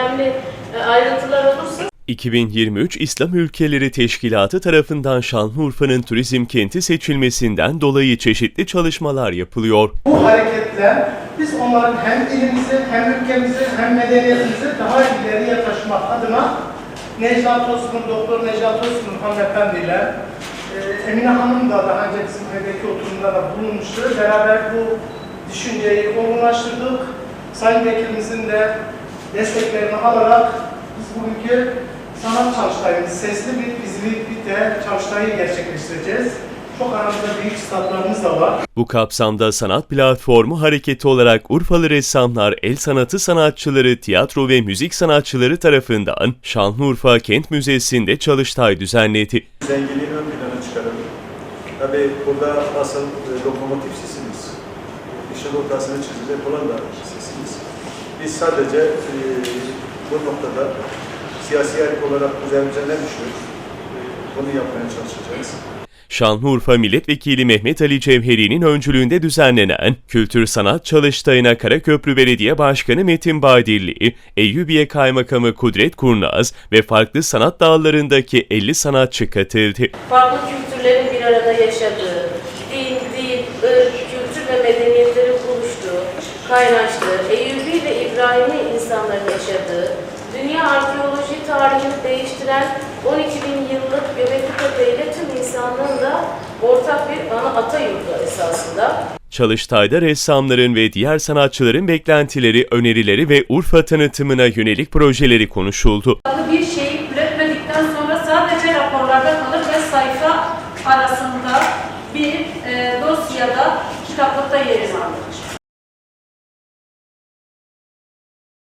önemli e, ayrıntılar olursa 2023 İslam Ülkeleri Teşkilatı tarafından Şanlıurfa'nın turizm kenti seçilmesinden dolayı çeşitli çalışmalar yapılıyor. Bu hareketle biz onların hem ilimizi hem ülkemizi hem medeniyetimizi daha ileriye taşımak adına Necla Tosun'un, Doktor Necla Tosun'un hanımefendiyle e, Emine Hanım da daha önce bizim evdeki oturumda da bulunmuştu. Beraber bu düşünceyi olgunlaştırdık. Sayın Vekilimizin de desteklerini alarak biz bugünkü sanat çalıştayımız, sesli bir izli bir de çalıştayı gerçekleştireceğiz. Çok aramızda büyük statlarımız da var. Bu kapsamda sanat platformu hareketi olarak Urfalı ressamlar, el sanatı sanatçıları, tiyatro ve müzik sanatçıları tarafından Şanlıurfa Kent Müzesi'nde çalıştay düzenledi. zenginliği ön plana çıkaralım. Tabii burada asıl e, lokomotif sizsiniz. İşin rotasını çizecek olan da sizsiniz. Biz sadece e, bu noktada siyasi erk olarak üzerimize ne düşüyor? E, bunu yapmaya çalışacağız. Şanlıurfa Milletvekili Mehmet Ali Cevheri'nin öncülüğünde düzenlenen Kültür Sanat Çalıştayı'na Karaköprü Belediye Başkanı Metin Badilli, Eyyubiye Kaymakamı Kudret Kurnaz ve farklı sanat dallarındaki 50 sanatçı katıldı. farklı kültürlerin bir arada yaşadığı, din, dil, ırk, kültür ve medeniyetlerin kaynaştığı, Eyyubi ve İbrahim'i insanların yaşadığı, dünya arkeoloji tarihini değiştiren 12 bin yıllık Göbekli ile tüm insanlığın da ortak bir ana ata yurdu esasında. Çalıştay'da ressamların ve diğer sanatçıların beklentileri, önerileri ve Urfa tanıtımına yönelik projeleri konuşuldu. Bir şeyi üretmedikten sonra sadece raporlarda kalır ve sayfa arasında bir e, dosyada kitaplıkta yer alır.